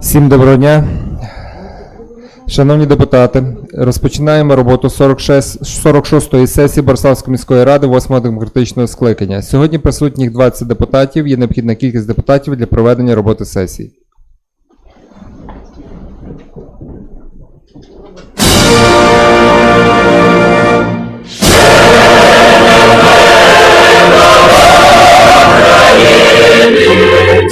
Всім доброго дня. Шановні депутати, розпочинаємо роботу 46, 46-ї сесії Бориславської міської ради 8-го демократичного скликання. Сьогодні присутніх 20 депутатів. Є необхідна кількість депутатів для проведення роботи сесії. Ele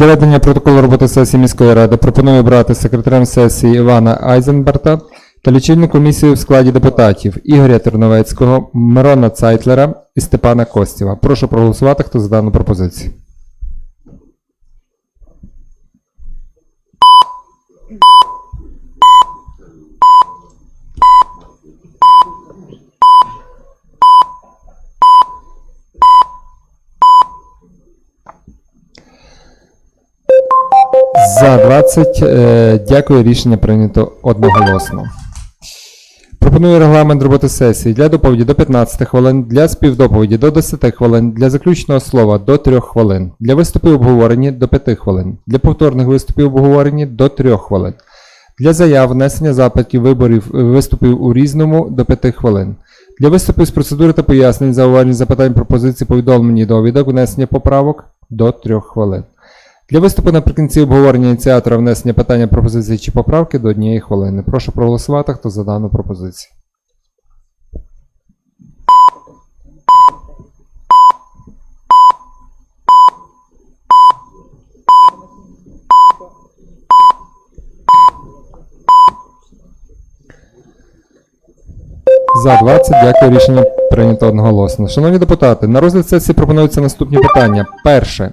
Для ведення протоколу роботи сесії міської ради пропоную обрати секретарем сесії Івана Айзенберта та лічильну комісію в складі депутатів Ігоря Терновецького, Мирона Цайтлера і Степана Костєва. Прошу проголосувати, хто за дану пропозицію. За 20. Е, Дякую, рішення прийнято одноголосно. Пропоную регламент роботи сесії для доповіді до 15 хвилин, для співдоповіді до 10 хвилин, для заключного слова до 3 хвилин, для виступів обговорені до 5 хвилин, для повторних виступів обговорені до 3 хвилин, для заяв, внесення запитів, виборів, е, виступів у різному до 5 хвилин. Для виступів з процедури та пояснень, зауважень, запитань, пропозицій, повідомлень і довідок, внесення поправок до 3 хвилин. Для виступу наприкінці обговорення ініціатора внесення питання пропозиції чи поправки до однієї хвилини. Прошу проголосувати, хто за дану пропозицію. За 20. Дякую. Рішення прийнято одноголосно. Шановні депутати, на розгляд сесії пропонуються наступні питання. Перше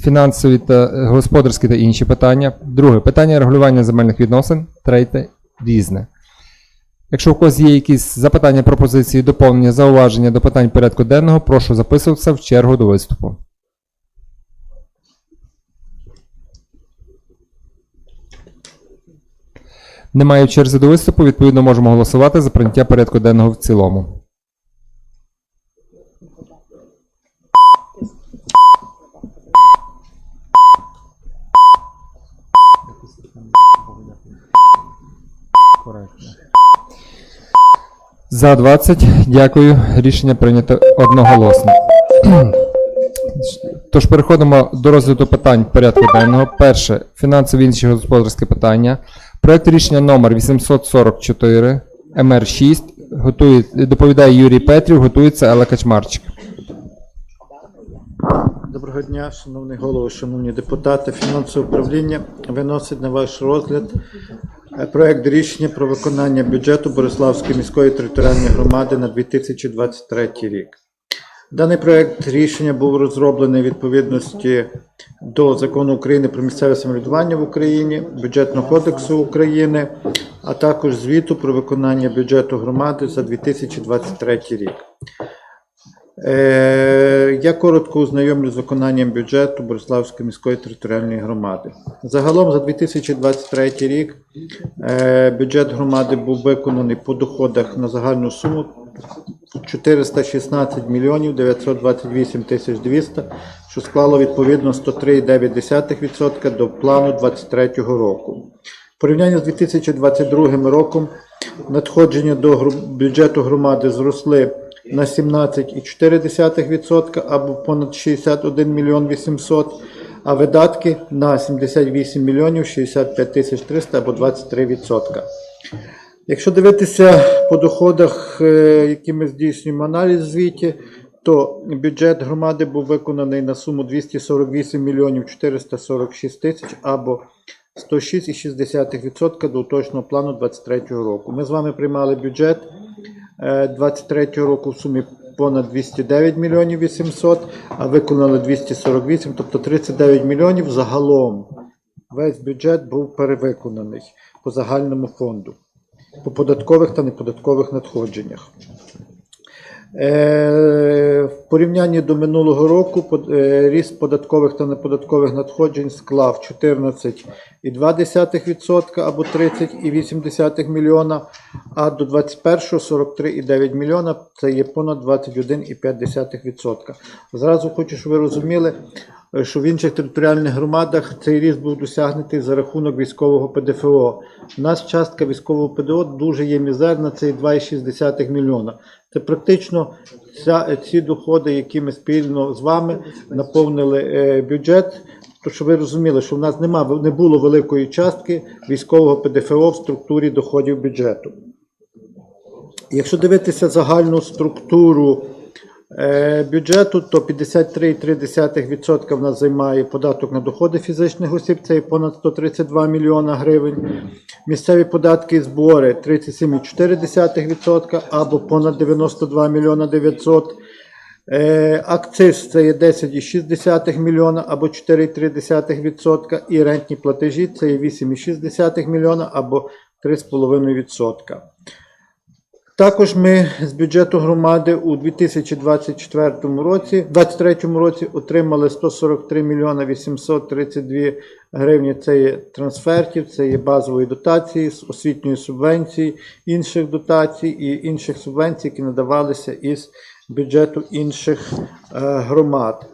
фінансові та е, господарські та інші питання. Друге питання регулювання земельних відносин. Третє різне. Якщо у когось є якісь запитання, пропозиції, доповнення, зауваження до питань порядку денного, прошу записуватися в чергу до виступу. Немає черзі до виступу, відповідно можемо голосувати за прийняття порядку денного в цілому. За 20. Дякую. Рішення прийнято одноголосно. Тож переходимо до розгляду питань порядку денного. Перше фінансові інші господарські питання. Проект рішення номер 844 МР6 готує, доповідає Юрій Петрів, готується Елла Качмарчик. Доброго дня, шановний голово, шановні депутати. Фінансове управління виносить на ваш розгляд е, проект рішення про виконання бюджету Бориславської міської територіальної громади на 2023 рік. Даний проект рішення був розроблений відповідності до закону України про місцеве самоврядування в Україні, бюджетного кодексу України а також звіту про виконання бюджету громади за 2023 рік. Е, Я коротко ознайомлю з виконанням бюджету Бориславської міської територіальної громади. Загалом за 2023 рік е, бюджет громади був виконаний по доходах на загальну суму 416 мільйонів 928 тисяч 200, що склало відповідно 103,9% до плану 2023 року. В порівнянні з 2022 роком надходження до бюджету громади зросли на 17,4% або понад 61 мільйон 800, а видатки на 78 мільйонів 65 тисяч 300 або 23%. Якщо дивитися по доходах, е, які ми здійснюємо аналіз звіті, то бюджет громади був виконаний на суму 248 мільйонів 446 тисяч або 106,6% до уточного плану 2023 року. Ми з вами приймали бюджет 2023 року в сумі понад 209 мільйонів 800, а виконали 248, тобто 39 мільйонів загалом. Весь бюджет був перевиконаний по загальному фонду по податкових та неподаткових надходженнях. Е, В порівнянні до минулого року е, ріст податкових та неподаткових надходжень склав 14,2% або 30,8 мільйона, а до 21 43,9 мільйона це є понад 21,5%. Зразу хочу, щоб ви розуміли, що в інших територіальних громадах цей ріст був досягнутий за рахунок військового ПДФО. У нас частка військового ПДО дуже є мізерна, це 2,6 мільйона. Це практично ця, ці доходи, які ми спільно з вами наповнили е, бюджет. То щоб ви розуміли, що в нас нема, не було великої частки військового ПДФО в структурі доходів бюджету. Якщо дивитися загальну структуру бюджету, то 53,3% в нас займає податок на доходи фізичних осіб, це понад 132 мільйона гривень. Місцеві податки і збори 37,4% або понад 92 мільйона 900. Е, Акциз це є 10,6 мільйона або 4,3%. І рентні платежі це є 8,6 мільйона або 3,5%. Також ми з бюджету громади у 2024 році, 2023 році отримали 143 мільйона 832 гривні. Це є трансфертів, це є базової дотації, освітньої субвенції, інших дотацій і інших субвенцій, які надавалися із бюджету інших е, громад.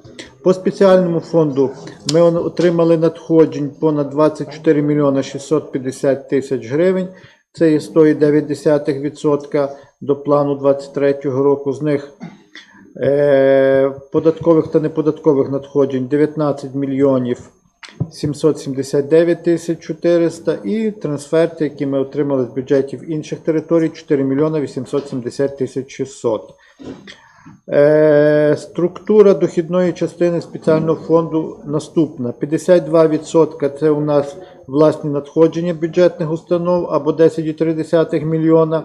По спеціальному фонду ми отримали надходжень понад 24 мільйона 650 тисяч гривень. Це є 109% до плану 2023 року. З них е, податкових та неподаткових надходжень 19 мільйонів 779 тисяч 400 і трансферти, які ми отримали з бюджетів інших територій 4 мільйона 870 тисяч 600. Е, структура дохідної частини спеціального фонду наступна: 52% це у нас власні надходження бюджетних установ або 10,3 мільйона.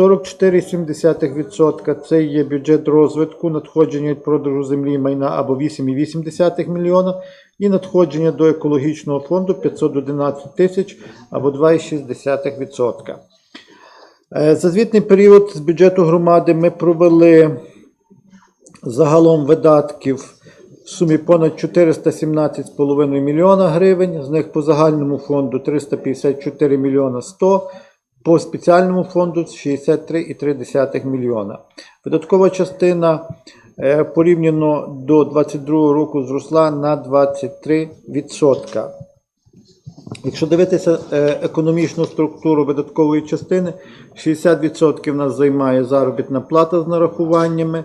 44,7% це є бюджет розвитку, надходження від продажу землі майна або 8,8 мільйона. І надходження до екологічного фонду 511 тисяч або 2,6%. Е, За звітний період з бюджету громади ми провели загалом видатків в сумі понад 417,5 мільйона гривень, з них по загальному фонду 354 мільйона 100, по спеціальному фонду 63,3 мільйона. Видаткова частина е, порівняно до 2022 року зросла на 23%. Якщо дивитися е, економічну структуру видаткової частини, 60% в нас займає заробітна плата з нарахуваннями,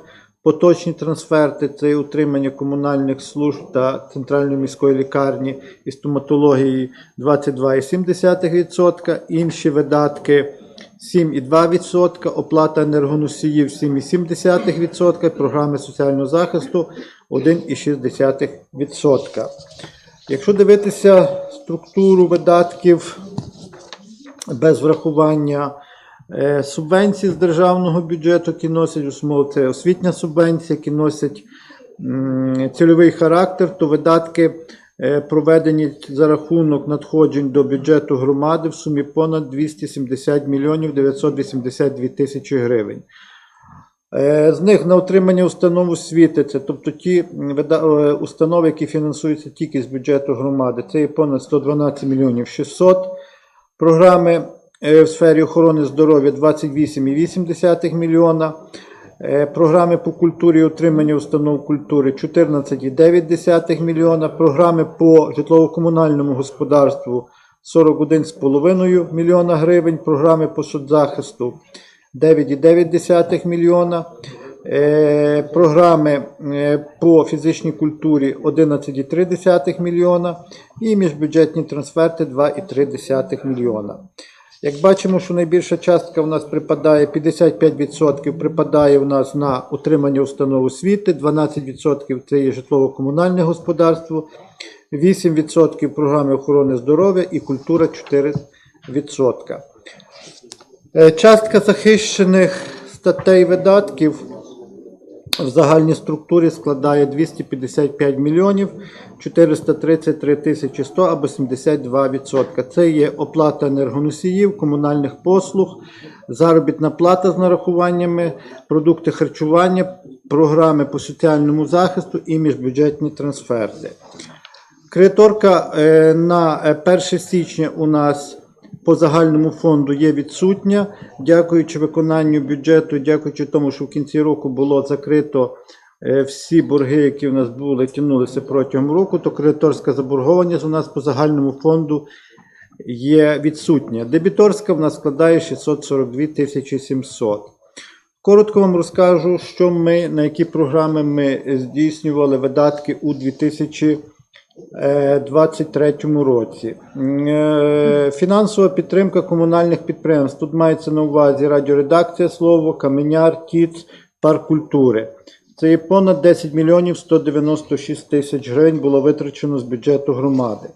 поточні трансферти це утримання комунальних служб та центральної міської лікарні і стоматології 22,7%, інші видатки 7,2%, оплата енергоносіїв 7,7%, програми соціального захисту 1,6%. Якщо дивитися структуру видатків без врахування е, субвенцій з державного бюджету, які носять це освітня субвенція, які носять цільовий характер, то видатки е, проведені за рахунок надходжень до бюджету громади в сумі понад 270 мільйонів 982 тисячі гривень. Е, З них на утримання установ освіти, це тобто ті установи, які фінансуються тільки з бюджету громади, це є понад 112 мільйонів 600. Програми в сфері охорони здоров'я 28,8 мільйона. Е, Програми по культурі і утримання установ культури 14,9 мільйона. Програми по житлово-комунальному господарству 41,5 мільйона гривень. Програми по соцзахисту 9,9 мільйона. Е, Програми е, по фізичній культурі 11,3 мільйона і міжбюджетні трансферти 2,3 мільйона. Як бачимо, що найбільша частка в нас припадає, 55% припадає у нас на утримання установ освіти, 12% це є житлово-комунальне господарство, 8% програми охорони здоров'я і культура 4%. Е, Частка захищених статей видатків в загальній структурі складає 255 мільйонів 433 тисячі 100 або 72%. Це є оплата енергоносіїв, комунальних послуг, заробітна плата з нарахуваннями, продукти харчування, програми по соціальному захисту і міжбюджетні трансферти. Кредиторка е, на е, 1 січня у нас по загальному фонду є відсутня. Дякуючи виконанню бюджету, дякуючи тому, що в кінці року було закрито е, всі борги, які в нас були, тягнулися протягом року, то кредиторська заборгованість у нас по загальному фонду є відсутня. Дебіторська в нас складає 642 тисячі 700. Коротко вам розкажу, що ми, на які програми ми здійснювали видатки у 2023 році. Е, Фінансова підтримка комунальних підприємств. Тут мається на увазі радіоредакція слово, каменяр, ТІЦ, парк культури. Це є понад 10 мільйонів 196 тисяч гривень було витрачено з бюджету громади.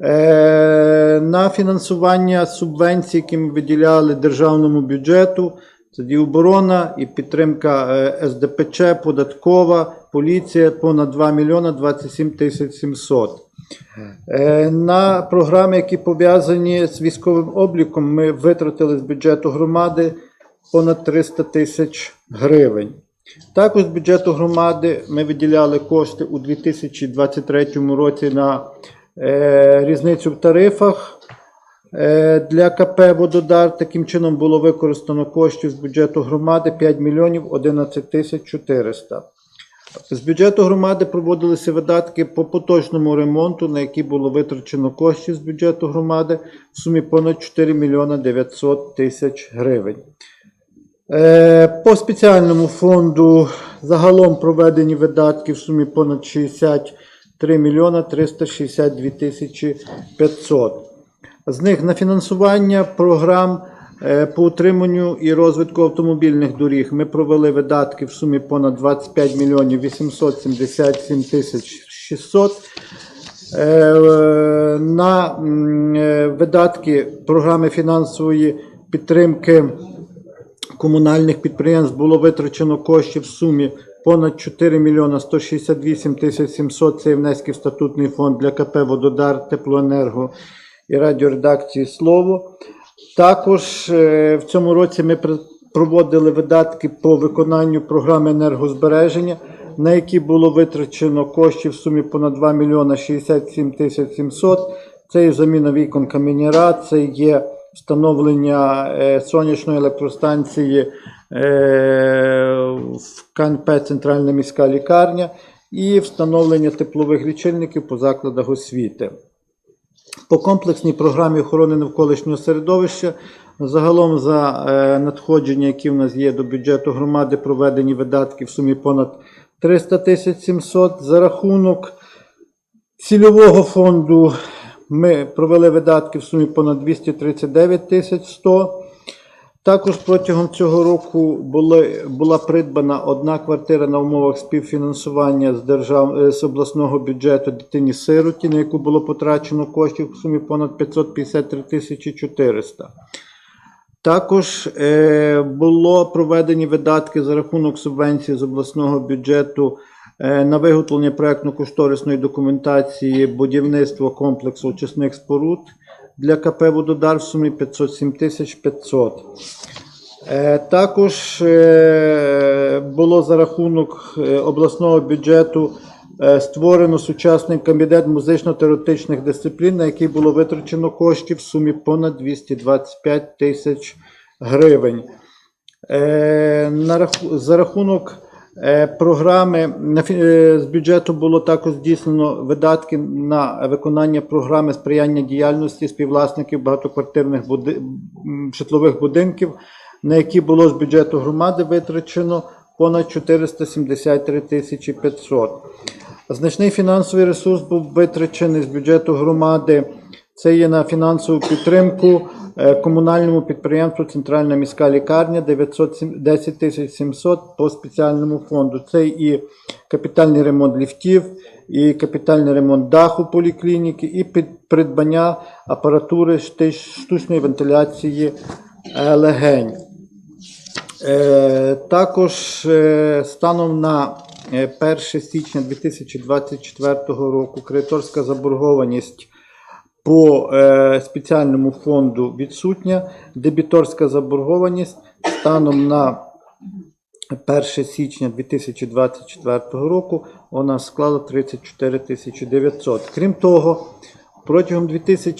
Е, на фінансування субвенцій, які ми виділяли державному бюджету, це і оборона і підтримка е, СДПЧ, податкова, поліція понад 2 мільйона 27 тисяч 700. Е, На програми, які пов'язані з військовим обліком, ми витратили з бюджету громади понад 300 тисяч гривень. Також з бюджету громади ми виділяли кошти у 2023 році на е, різницю в тарифах для КП Вододар. Таким чином було використано коштів з бюджету громади 5 мільйонів 11 тисяч 400. З бюджету громади проводилися видатки по поточному ремонту, на які було витрачено коштів з бюджету громади в сумі понад 4 мільйона 900 тисяч гривень. Е, По спеціальному фонду загалом проведені видатки в сумі понад 63 мільйона 362 тисячі 500. З них на фінансування програм е, по утриманню і розвитку автомобільних доріг ми провели видатки в сумі понад 25 мільйонів 877 тисяч 600. Е, На е, видатки програми фінансової підтримки комунальних підприємств було витрачено коштів в сумі понад 4 мільйона 168 тисяч 700 це є внески в статутний фонд для КП Вододар, Теплоенерго і радіоредакції Слово. Також е, в цьому році ми проводили видатки по виконанню програми енергозбереження, на які було витрачено коштів в сумі понад 2 мільйона 67 тисяч 700. Це є заміна вікон каменяра, це є встановлення е, сонячної електростанції е, в КНП Центральна міська лікарня і встановлення теплових лічильників по закладах освіти. По комплексній програмі охорони навколишнього середовища загалом за е, надходження, які в нас є до бюджету громади, проведені видатки в сумі понад 300 тисяч 700. За рахунок цільового фонду ми провели видатки в сумі понад 239 тисяч 100. Також протягом цього року були, була придбана одна квартира на умовах співфінансування з, держав, е, з обласного бюджету дитині сироті, на яку було потрачено коштів в сумі понад 553 тисячі 400. Також е, було проведені видатки за рахунок субвенції з обласного бюджету е, на виготовлення проектно-кошторисної документації будівництво комплексу очисних споруд для КП Вододар в сумі 507 тисяч 500. Е, Також е, було за рахунок е, обласного бюджету створено сучасний кабінет музично-теоретичних дисциплін, на який було витрачено коштів в сумі понад 225 тисяч гривень. За рахунок програми на фі- е, з бюджету було також здійснено видатки на виконання програми сприяння діяльності співвласників багатоквартирних буди- житлових будинків, на які було з бюджету громади витрачено понад 473 тисячі 500. Значний фінансовий ресурс був витрачений з бюджету громади. Це є на фінансову підтримку е, комунальному підприємству Центральна міська лікарня 910 тисяч 700 по спеціальному фонду. Це і капітальний ремонт ліфтів, і капітальний ремонт даху поліклініки, і придбання апаратури штучної вентиляції е, легень. Е, Також станом на е, 1 січня 2024 року кредиторська заборгованість по е, спеціальному фонду відсутня. Дебіторська заборгованість станом на 1 січня 2024 року вона склала 34 900. Крім того, протягом 2000